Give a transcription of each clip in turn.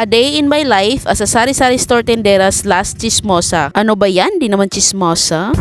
A day in my life as a sari-sari store tendera slash chismosa. Ano ba yan? Di naman chismosa.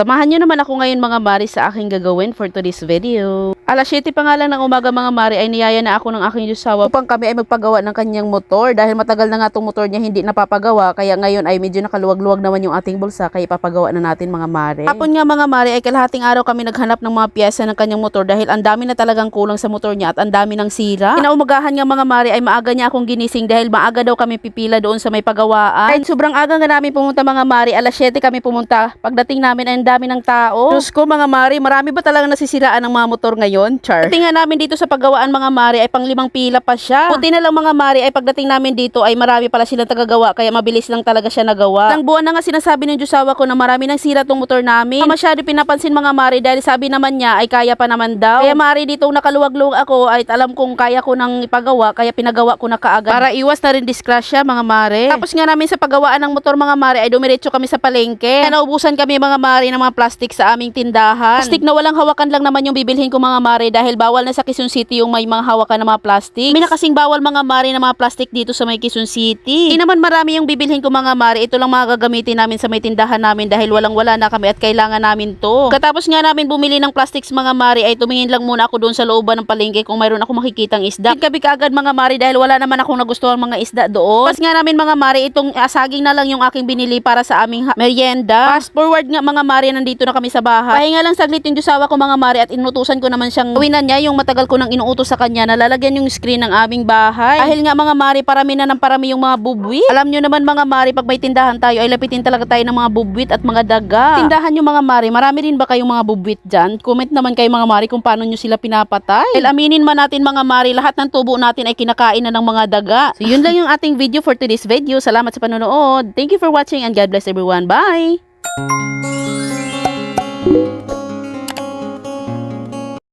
Samahan nyo naman ako ngayon mga Mari sa aking gagawin for today's video. Alas 7 pa nga lang ng umaga mga Mari ay niyaya na ako ng aking Diyosawa upang kami ay magpagawa ng kanyang motor dahil matagal na nga itong motor niya hindi napapagawa kaya ngayon ay medyo nakaluwag-luwag naman yung ating bulsa kaya ipapagawa na natin mga Mari. Hapon nga mga Mari ay kalahating araw kami naghanap ng mga piyesa ng kanyang motor dahil ang dami na talagang kulang sa motor niya at ang dami ng sira. Kinaumagahan nga mga Mari ay maaga niya akong ginising dahil maaga daw kami pipila doon sa may pagawaan. Kahit sobrang aga nga namin pumunta mga Mari, alas 7 kami pumunta. Pagdating namin ay dami ng tao. Diyos ko mga Mari, marami ba talaga nasisiraan ng mga motor ngayon? Char. Nga namin dito sa pagawaan mga Mari ay pang limang pila pa siya. Buti na lang mga Mari ay pagdating namin dito ay marami pala silang tagagawa kaya mabilis lang talaga siya nagawa. Nang buwan na nga sinasabi ng Diyosawa ko na marami nang sira tong motor namin. Hindi masyado pinapansin mga Mari dahil sabi naman niya ay kaya pa naman daw. Kaya Mari dito nakaluwag-luwag ako ay alam kong kaya ko nang ipagawa kaya pinagawa ko na kaagad. Para iwas na rin disgrasya mga Mari. Tapos nga namin sa pagawaan ng motor mga Mari ay dumiretso kami sa palengke. Kaya naubusan kami mga Mari ng mga plastic sa aming tindahan. Plastic na walang hawakan lang naman yung bibilhin ko mga Mari dahil bawal na sa Quezon City yung may mga hawakan ng mga plastic. May na kasing bawal mga Mari ng mga plastic dito sa may Quezon City. Hindi naman marami yung bibilhin ko mga Mari. Ito lang mga gagamitin namin sa may tindahan namin dahil walang wala na kami at kailangan namin to. Katapos nga namin bumili ng plastics mga Mari ay tumingin lang muna ako doon sa looban ng palengke kung mayroon ako makikitang isda. Kabi kaagad mga Mari dahil wala naman akong nagustuhan mga isda doon. Pas nga namin mga Mari itong ah, saging na lang yung aking binili para sa aming merienda. Fast forward nga mga Mari nandito na kami sa bahay. Pahinga lang saglit yung Diyosawa ko mga Mari at inutusan ko naman siyang gawinan niya yung matagal ko nang inuutos sa kanya na lalagyan yung screen ng aming bahay. Dahil nga mga Mari parami na ng parami yung mga bubwit. Alam nyo naman mga Mari pag may tindahan tayo ay lapitin talaga tayo ng mga bubwit at mga daga. Tindahan yung mga Mari, marami rin ba kayong mga bubwit dyan? Comment naman kayo mga Mari kung paano nyo sila pinapatay. Dahil aminin man natin mga Mari, lahat ng tubo natin ay kinakain na ng mga daga. So yun lang yung ating video for today's video. Salamat sa panonood. Thank you for watching and God bless everyone. Bye!